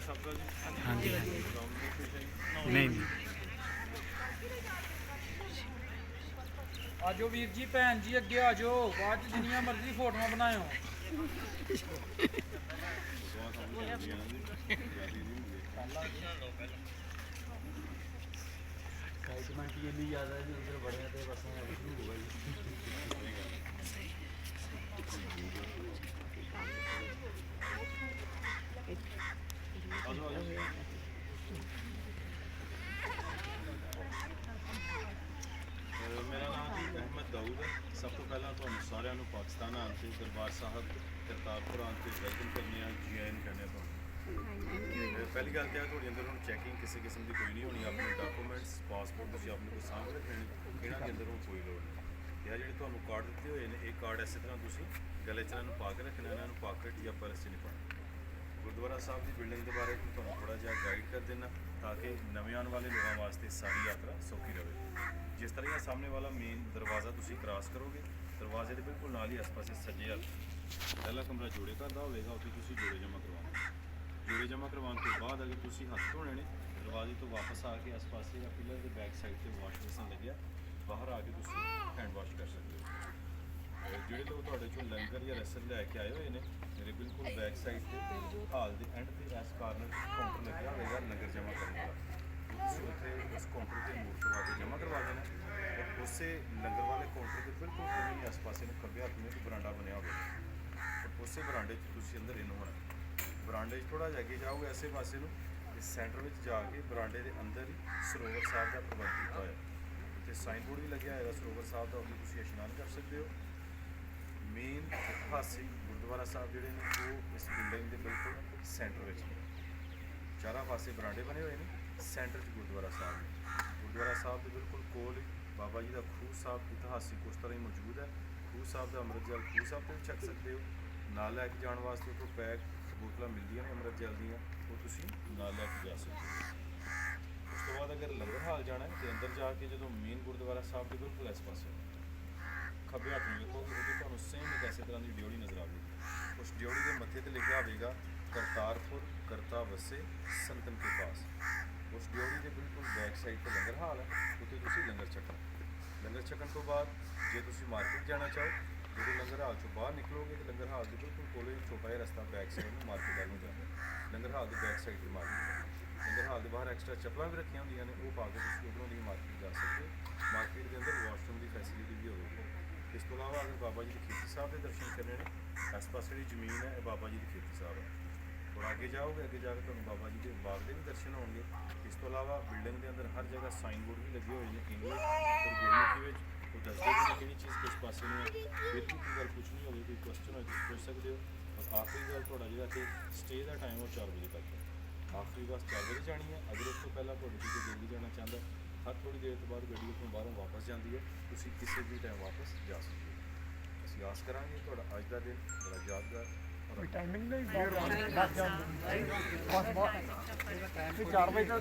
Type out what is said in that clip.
ਹਾਂਜੀ ਨਹੀਂ ਨਹੀਂ ਆਜੋ ਵੀਰ ਜੀ ਭੈਣ ਜੀ ਅੱਗੇ ਆਜੋ ਬਾਅਦ ਚ ਜਿੰਨੀਆਂ ਮਰਜ਼ੀ ਫੋਟੋਆਂ ਬਣਾਇਓ एक्साइटमेंट ये नहीं ज़्यादा है उधर बढ़िया थे बस में हुआ ਸਾਰਿਆਂ ਨੂੰ ਪਾਕਿਸਤਾਨ ਆਉਣ ਤੇ ਦਰਬਾਰ ਸਾਹਿਬ, ਕਰਤਾਰਪੁਰ ਆਉਣ ਤੇ ਵੈਲਕਮ ਕਰਨੀ ਆ, ਜੀ ਆਇਆਂ ਕਹਿੰਦੇ ਤੁਹਾਨੂੰ। ਪਹਿਲੀ ਗੱਲ ਤਾਂ ਇਹ ਤੁਹਾਡੇ ਅੰਦਰ ਹੁਣ ਚੈਕਿੰਗ ਕਿਸੇ ਕਿਸਮ ਦੀ ਕੋਈ ਨਹੀਂ ਹੋਣੀ, ਆਪਣੇ ਡਾਕੂਮੈਂਟਸ ਪਾਸਪੋਰਟ ਤੁਸੀਂ ਆਪਣੇ ਕੋਲ ਸਾਂਭ ਰੱਖਣੇ ਨੇ ਇਹਨਾਂ ਦੇ ਅੰਦਰ ਕੋਈ ਲੋੜ ਨਹੀਂ। ਇਹ ਜਿਹੜੇ ਤੁਹਾਨੂੰ ਕਾਰਡ ਦਿੱਤੇ ਹੋਏ ਨੇ, ਇਹ ਕਾਰਡ ਇਸੇ ਤਰ੍ਹਾਂ ਤੁਸੀਂ ਗਲੇ 'ਚ ਇਹਨਾਂ ਨੂੰ ਪਾ ਕੇ ਰੱਖਣਾ, ਇਹਨਾਂ ਨੂੰ ਪਾਕਟ ਜਾਂ ਪਰਸ 'ਚ ਨਹੀਂ ਪਾਉਣਾ। ਗੁਰਦੁਆਰਾ ਸਾਹਿਬ ਦੀ ਬਿਲਡਿੰਗ ਦੇ ਬਾਰੇ ਤੁਹਾਨੂੰ ਥੋੜਾ ਜਿਹਾ ਗਾਈਡ ਕਰ ਦੇਣਾ ਤਾਂ ਕਿ ਨਵੇਂ ਆਉਣ ਵਾਲੇ ਲੋਕਾਂ ਵਾਸਤੇ ਸਾਰੀ ਯਾਤਰਾ ਸੌਖੀ ਰਹੇ। ਜਿਸ ਤਰ੍ਹਾਂ ਇਹ ਸਾਹਮਣੇ ਵਾਲਾ ਮੇਨ ਦਰਵਾਜ਼ਾ ਤੁਸੀਂ ਕ੍ਰਾਸ ਕਰੋਗੇ ਦਰਵਾਜ਼ੇ ਦੇ ਬਿਲਕੁਲ ਨਾਲ ਹੀ ਆਸ-ਪਾਸੇ ਸੱਜੇ ਹੱਥ। ਪਹਿਲਾ ਕਮਰਾ ਜੋੜੇ ਘਰ ਦਾ ਹੋਵੇਗਾ, ਉੱਥੇ ਤੁਸੀਂ ਜੋੜੇ ਜਮ੍ਹਾਂ ਕਰਵਾਉਣਾ ਜੋੜੇ ਜਮ੍ਹਾਂ ਕਰਵਾਉਣ ਤੋਂ ਬਾਅਦ ਅਗਰ ਤੁਸੀਂ ਹੱਥ ਧੋਣੇ ਨੇ, ਦਰਵਾਜ਼ੇ ਤੋਂ ਵਾਪਸ ਆ ਕੇ ਆਸ-ਪਾਸੇ ਜਾਂ ਪਿਲਰ ਦੇ ਬੈਕ ਸਾਈਡ ਤੇ ਵਾਸ਼ ਬੇਸਨ ਲੱਗਿਆ ਬਾਹਰ ਆ ਕੇ ਤੁਸੀਂ ਹੈਂਡ ਵਾਸ਼ ਕਰ ਸਕਦੇ ਹੋ। ਜਿਹੜੇ ਲੋਕ ਤੁਹਾਡੇ ਚੋਂ ਲੰਗਰ ਜਾਂ ਰਸਨ ਲੈ ਕੇ ਆਏ ਹੋਏ ਨੇ, ਮੇਰੇ ਬਿਲਕੁਲ ਬੈਕ ਸਾਈਡ ਤੇ ਹਾਲ ਦੇ ਐਂਡ ਤੇ ਇਸ ਕਾਰਨਰ ਕਾਊਂਟਰ ਲੱਗਿਆ ਹੋਵੇਗਾ ਲੰਗਰ ਜਮ੍ਹਾਂ ਕਰਨ ਵਾਲਾ ਤੁਸੀਂ ਉੱਥੇ ਉਸ ਕਾਊਂਟਰ ਤੇ ਮੂਰ ਕਰਵਾ ਕੇ ਜਮ੍ਹਾਂ ਕਰਵਾ ਦੇਣਾ। ਔਰ ਉਸੇ ਲੰਗਰ ਵਾਲੇ ਕਾਊਂਟਰ ਦੇ ਬਿਲਕੁਲ ਕੋਲ ਹੀ ਆਸ-ਪਾਸੇ ਨੂੰ ਖੱਬੇ ਹੱਥ ਨੂੰ ਇੱਕ ਬਰਾਂਡਾ ਬਣਿਆ ਹੋਵੇ ਔਰ ਉਸੇ ਬਰਾਂਡੇ 'ਚ ਤੁਸੀਂ ਅੰਦਰ ਇਨ ਹੋਣਾ ਬਰਾਂਡੇ 'ਚ ਥੋੜਾ ਜਿਹਾ ਅੱਗੇ ਜਾਓਗੇ, ਐਸੇ ਪਾਸੇ ਨੂੰ ਤੇ ਸੈਂਟਰ ਵਿੱਚ ਜਾ ਕੇ ਬਰਾਂਡੇ ਦੇ ਅੰਦਰ ਹੀ ਸਰੋਵਰ ਸਾਹਿਬ ਦਾ ਪ੍ਰਬੰਧ ਕੀਤਾ ਹੋਇਆ ਉੱਥੇ ਸਾਈਨ ਬੋਰਡ ਵੀ ਲੱਗਿਆ ਹੋਇਆ, ਸਰੋਵਰ ਸਾਹਿਬ ਦਾ ਉੱਥੇ ਤੁਸੀਂ ਇਸ਼ਨਾਨ ਕਰ ਸਕਦੇ ਹੋ। ਮੇਨ ਇਤਿਹਾਸਿਕ ਗੁਰਦੁਆਰਾ ਸਾਹਿਬ ਜਿਹੜੇ ਨੇ, ਉਹ ਇਸ ਬਿਲਡਿੰਗ ਦੇ ਬਿਲਕੁਲ ਸੈਂਟਰ ਵਿੱਚ ਨੇ। ਚਾਰਾਂ ਪਾਸੇ ਬਰਾਂਡੇ ਬਣੇ ਹੋਏ ਨੇ ਸੈਂਟਰ 'ਚ ਗੁਰਦੁਆਰਾ ਸਾਹਿਬ ਨੇ। ਗੁਰਦੁਆਰਾ ਸਾਹਿਬ ਦੇ ਬਿਲਕੁਲ ਕੋਲ ਹੀ ਬਾਬਾ ਜੀ ਦਾ ਖੂਹ ਸਾਹਿਬ ਇਤਿਹਾਸਿਕ ਉਸ ਤਰ੍ਹਾਂ ਹੀ ਮੌਜੂਦ ਹੈ। ਖੂਹ ਸਾਹਿਬ ਦਾ ਅੰਮ੍ਰਿਤ ਜਲ ਖੂਹ ਸਾਹਿਬ ਤੇ ਵੀ ਛਕ ਸਕਦੇ ਹੋ। ਨਾਲ ਲੈ ਕੇ ਜਾਣ ਵਾਸਤੇ ਉੱਥੋਂ ਪੈਕ ਬੋਤਲਾਂ ਮਿਲਦੀਆਂ ਨੇ ਅੰਮ੍ਰਿਤ ਜਲ ਦੀਆਂ। ਉਹ ਤੁਸੀਂ ਨਾਲ ਲੈ ਕੇ ਜਾ ਸਕਦੇ ਹੋ। ਉਸ ਤੋਂ ਬਾਅਦ ਅਗਰ ਲੰਗਰ ਹਾਲ ਜਾਣਾ ਹੈ ਤੇ ਅੰਦਰ ਜਾ ਕੇ ਜਦੋਂ ਮੇਨ ਗੁਰਦੁਆਰਾ ਸਾਹਿਬ ਦੇ ਬਿਲਕੁਲ ਇਸ ਪਾਸੇ ਖੱਬੇ ਹੱਥ ਨੂੰ ਵੇਖੋਗੇ ਉਹਦੇ ਤੁਹਾਨੂੰ ਸੇਮ ਇੱਕ ਐਸੇ ਤਰ੍ਹਾਂ ਦੀ ਡਿਉੜੀ ਨਜ਼ਰ ਆਵੇਗੀ। ਉਸ ਡਿਓੜੀ ਦੇ ਮੱਥੇ ਤੇ ਲਿਖਿਆ ਹੋਵੇਗਾ, ਕਰਤਾਰਪੁਰ ਕਰਤਾ ਵਸੇ ਸੰਤਨ ਕੇ ਪਾਸ। ਉਸ ਡਿਓੜੀ ਦੇ ਬਿਲਕੁਲ ਬੈਕ ਸਾਈਡ ਤੇ ਲੰਗਰ ਹਾਲ ਹੈ, ਉੱਥੇ ਤੁਸੀਂ ਲੰਗਰ ਛਕਣਾ। ਲੰਗਰ ਛਕਣ ਤੋਂ ਬਾਅਦ ਜੇ ਤੁਸੀਂ ਮਾਰਕੀਟ ਜਾਣਾ ਚਾਹੋ, ਜਦੋਂ ਲੰਗਰ ਹਾਲ ਚੋਂ ਬਾਹਰ ਨਿਕਲੋਗੇ ਤਾਂ ਲੰਗਰ ਹਾਲ ਦੇ ਬਿਲਕੁਲ ਕੋਲੇ ਛੋਟਾ ਜਿਹਾ ਰਸਤਾ ਬੈਕ ਸਾਈਡ ਨੂੰ ਮਾਰਕੀਟ ਵੱਲ ਨੂੰ ਜਾਂਦਾ ਲੰਗਰ ਹਾਲ ਦੇ ਬੈਕ ਸਾਈਡ ਤੇ ਮਾਰਕੀਟ ਲੰਗਰ ਹਾਲ ਦੇ ਬਾਹਰ ਐਕਸਟਰਾ ਚੱਪਲਾਂ ਵੀ ਰੱਖੀਆਂ ਹੁੰਦੀਆਂ ਨੇ, ਉਹ ਪਾ ਕੇ ਤੁਸੀਂ ਉਧਰੋਂ ਦੀ ਮਾਰਕੀਟ ਜਾ ਸਕਦੇ ਹੋ। ਮਾਰਕੀਟ ਦੇ ਅੰਦਰ ਵਾਸ਼ਰੂਮ ਦੀ ਫੈਸਿਲਿਟੀ ਵੀ ਹੋਵੇਗੀ। ਇਸ ਤੋਂ ਇਲਾਵਾ ਅਗਰ ਬਾਬਾ ਜੀ ਦੇ ਖੇਤੀ ਸਾਹਿਬ ਦੇ ਦਰਸ਼ਨ ਕਰਨੇ ਨੇ ਆਸ ਪਾਸ ਜਿਹੜੀ ਜ਼ਮੀਨ ਹੈ, ਇਹ ਬਾਬਾ ਜੀ ਦੀ ਖੇਤੀ ਸਾਹਿਬ ਹੈ। ਅੱਗੇ ਜਾਓਗੇ, ਅੱਗੇ ਜਾ ਕੇ ਤੁਹਾਨੂੰ ਬਾਬਾ ਜੀ ਦੇ ਬਾਗ ਦੇ ਵੀ ਦਰਸ਼ਨ ਹੋਣਗੇ। ਇਸ ਤੋਂ ਇਲਾਵਾ ਬਿਲਡਿੰਗ ਦੇ ਅੰਦਰ ਹਰ ਜਗ੍ਹਾ ਸਾਈਨ ਬੋਰਡ ਵੀ ਲੱਗੇ ਹੋਏ ਨੇ ਇੰਗਲਿਸ਼ ਔਰ ਗੁਰਮੁਖੀ ਵਿੱਚ। ਉਹ ਦੱਸਦੇ ਨੇ ਕਿਹੜੀ ਚੀਜ਼ ਕਿਸ ਪਾਸੇ ਨੂੰ ਹੈ। ਫਿਰ ਕੋਈ ਗੱਲ ਪੁੱਛਣੀ ਹੋਵੇ, ਕੋਈ ਕੁਐਸਚਨ ਹੋਵੇ ਤੁਸੀਂ ਪੁੱਛ ਸਕਦੇ ਹੋ। ਔਰ ਆਖਰੀ ਗੱਲ ਤੁਹਾਡਾ ਜਿਹੜਾ ਕਿ ਸਟੇ ਦਾ ਟਾਈਮ ਉਹ 4 ਵਜੇ ਤੱਕ ਹੈ। ਆਖਰੀ ਬੱਸ 4 ਵਜੇ ਜਾਣੀ ਹੈ। ਅਗਰ ਉਸ ਤੋਂ ਪਹਿਲਾਂ ਤੁਹਾਡੀ ਕੋਈ ਜਲਦੀ ਜਾਣਾ ਚਾਹੁੰਦਾ ਹਰ ਥੋੜੀ ਦੇਰ ਤੋਂ ਬਾਅਦ ਗੱਡੀ ਉੱਥੋਂ ਬਾਹਰੋਂ ਵਾਪਸ ਜਾਂਦੀ ਹੈ। ਤੁਸੀਂ ਕਿਸੇ ਵੀ ਟਾਈਮ ਵਾਪਸ ਜਾ ਸਕਦੇ ਹੋ। ਅਸੀਂ ਆਸ ਕਰਾਂਗੇ ਤੁਹਾਡਾ ਅੱਜ ਦਾ ਦਿਨ ਬੜਾ ਯਾਦਗਾਰ। ਟਾਈਮਿੰਗ ਨਹੀਂ ਬਹੁਤ ਦੱਸ 4 ਵਜੇ ਤੱਕ